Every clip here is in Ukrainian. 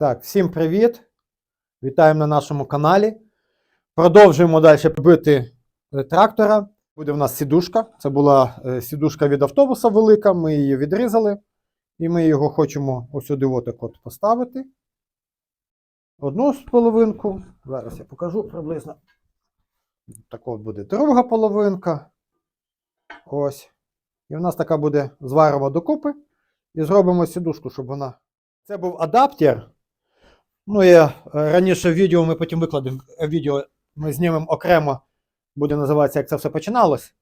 Так, всім привіт! Вітаємо на нашому каналі. Продовжуємо далі бити трактора. Буде в нас сідушка. Це була е, сідушка від автобуса велика. Ми її відрізали. І ми його хочемо ось сюди отак от поставити. Одну з половинку. Зараз я покажу приблизно. Так от буде друга половинка. Ось. І в нас така буде зваримо докупи. І зробимо сідушку, щоб вона. Це був адаптер. Ну, я е, раніше відео ми потім викладемо е, відео, ми знімемо окремо, буде називатися, як це все починалось.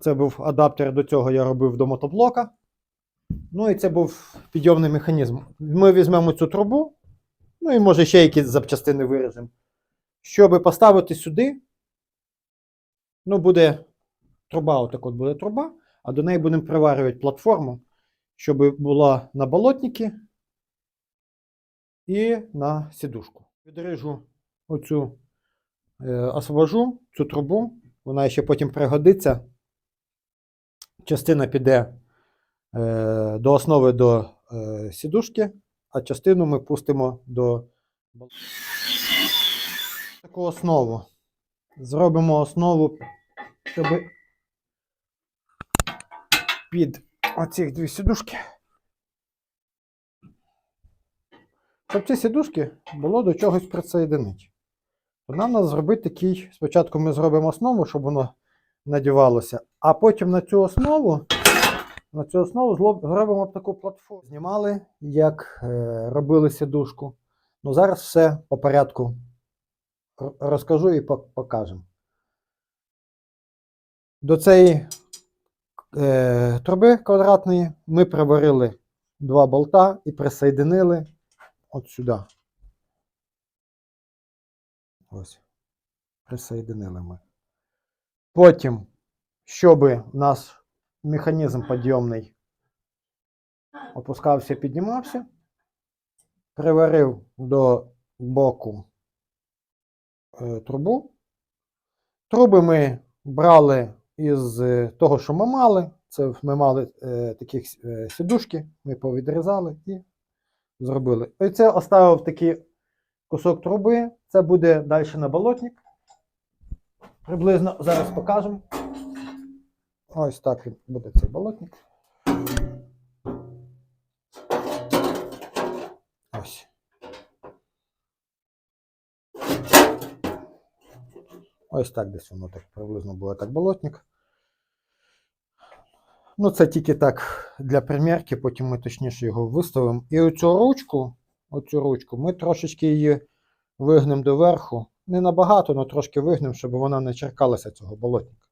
Це був адаптер до цього я робив до мотоблока. Ну і це був підйомний механізм. Ми візьмемо цю трубу, ну і може ще якісь запчастини виріжемо. Щоб поставити сюди, ну, буде труба, отак от буде труба, а до неї будемо приварювати платформу, щоб була на болотники і на сідушку. Відріжу оцю, е, освобожу цю трубу, вона ще потім пригодиться. Частина піде е, до основи до е, сідушки, а частину ми пустимо до таку основу. Зробимо основу, щоб під оці дві сідушки. Щоб ці сідушки було до чогось присоєдинити. То нам треба зробити такий. Спочатку ми зробимо основу, щоб воно надівалося, а потім на цю основу на цю основу зробимо таку платформу. Знімали, як е, робили сідушку. Ну зараз все по порядку розкажу і покажемо. До цієї е, труби квадратної ми приварили два болта і присоединили от сюди. Ось. Присоединили ми. Потім, щоб наш механізм підйомний опускався, піднімався, приварив до боку е, трубу. Труби ми брали із е, того, що ми мали. Це ми мали е, такі е, сідушки, ми повідрізали і зробили. І це оставив такий кусок труби. Це буде далі на болотник. Приблизно зараз покажемо. Ось так буде цей болотник. Ось. Ось так десь воно так приблизно буде так болотник. Ну, це тільки так для примірки, потім ми точніше його виставимо. І оцю ручку, оцю ручку, ми трошечки її вигнемо доверху. Не набагато, але трошки вигнемо, щоб вона не черкалася цього болотника.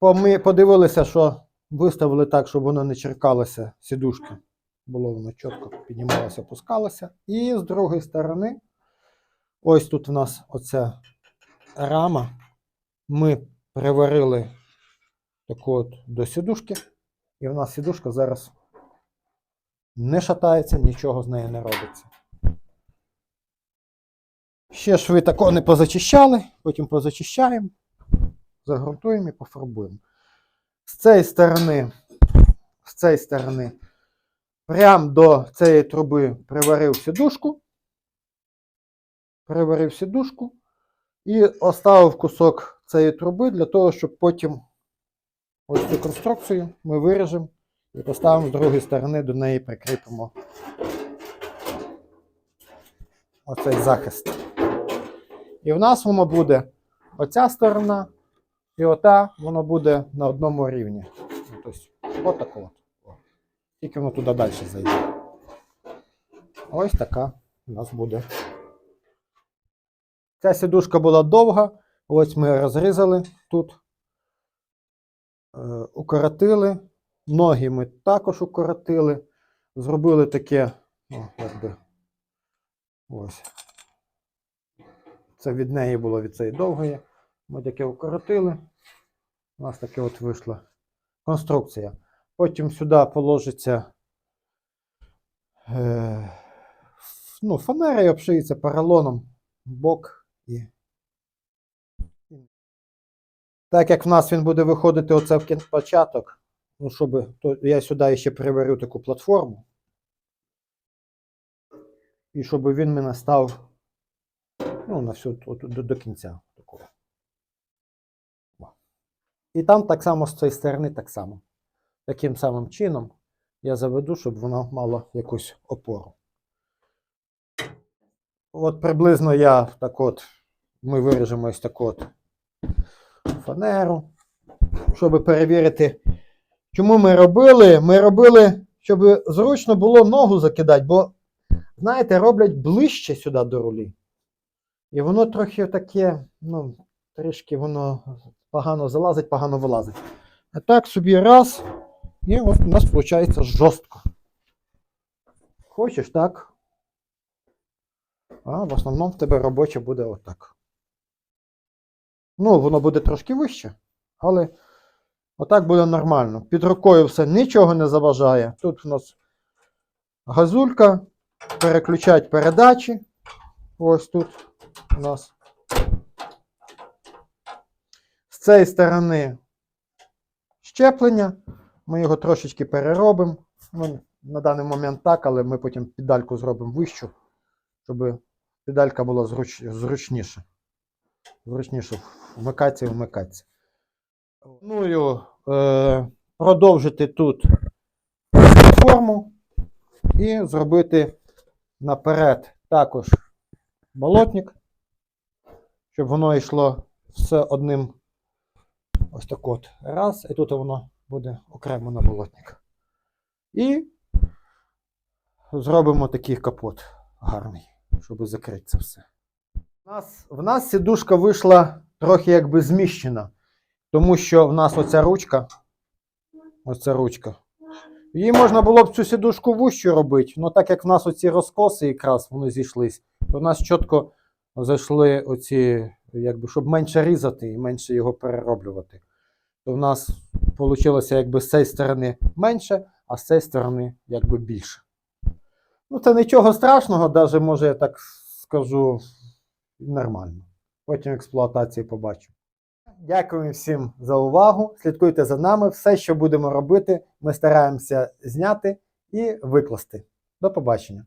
Ми подивилися, що виставили так, щоб воно не черкалося сідушки. Було воно чітко піднімалося, опускалося. І з другої сторони, ось тут в нас оця рама. Ми приварили таку от до сідушки. І в нас сідушка зараз не шатається, нічого з нею не робиться. Ще шви тако не позачищали, потім позачищаємо, загрунтуємо і пофарбуємо. З цієї сторони, з цієї сторони, прямо до цієї труби приварив сідушку. Приварив сідушку і оставив кусок цієї труби для того, щоб потім ось цю конструкцію ми виріжемо і поставимо з другої сторони до неї прикріпимо оцей захист. І в нас воно буде оця сторона і ота, воно буде на одному рівні. Ну, Тобто, отако от. Тільки воно туди далі зайде. Ось така у нас буде. Ця сідушка була довга. Ось ми розрізали тут. Е, укоротили. Ноги ми також укоротили. Зробили таке, о, якби, ось. Це від неї було від цієї довгої. Ми таке укоротили. У нас таке от вийшла конструкція. Потім сюди положиться е, ну, фанера і обшиється поролоном бок і. Так як в нас він буде виходити оце в початок, ну, щоб, то я сюди ще приварю таку платформу. І щоб він мене став ну, на всю, от, до, до кінця. Такого. І там так само з цієї сторони, так само. Таким самим чином я заведу, щоб воно мало якусь опору. От приблизно я так от, ми виріжемо ось так от фанеру, щоб перевірити, чому ми робили. Ми робили, щоб зручно було ногу закидати, бо, знаєте, роблять ближче сюди до рулі. І воно трохи таке, ну, трішки воно погано залазить, погано вилазить. А так собі раз, і от у нас виходить жорстко. Хочеш, так? А в основному в тебе робоче буде отак. Ну, воно буде трошки вище, але отак буде нормально. Під рукою все нічого не заважає. Тут у нас газулька, переключать передачі. Ось тут у нас. З цієї сторони щеплення. Ми його трошечки переробимо. Ну, на даний момент так, але ми потім педальку зробимо вищу, щоб педалька була зруч... зручніша. Зручніше вмикатися і вмикатися. Планую е, продовжити тут форму і зробити наперед також болотник, щоб воно йшло з одним ось так от раз, і тут воно буде окремо на болотник. І зробимо такий капот гарний, щоб закрити це все. Нас, в нас сідушка вийшла трохи якби зміщена, тому що в нас оця ручка, оця ручка. Її можна було б цю сідушку вущу робити, але так як в нас оці розкоси якраз вони зійшлись, то в нас чітко зайшли оці, якби, щоб менше різати і менше його перероблювати. То в нас вийшло якби з цієї сторони менше, а з цієї сторони якби більше. Ну, це нічого страшного, навіть може я так скажу нормально. Потім експлуатації побачу. Дякую всім за увагу. Слідкуйте за нами. Все, що будемо робити, ми стараємося зняти і викласти. До побачення.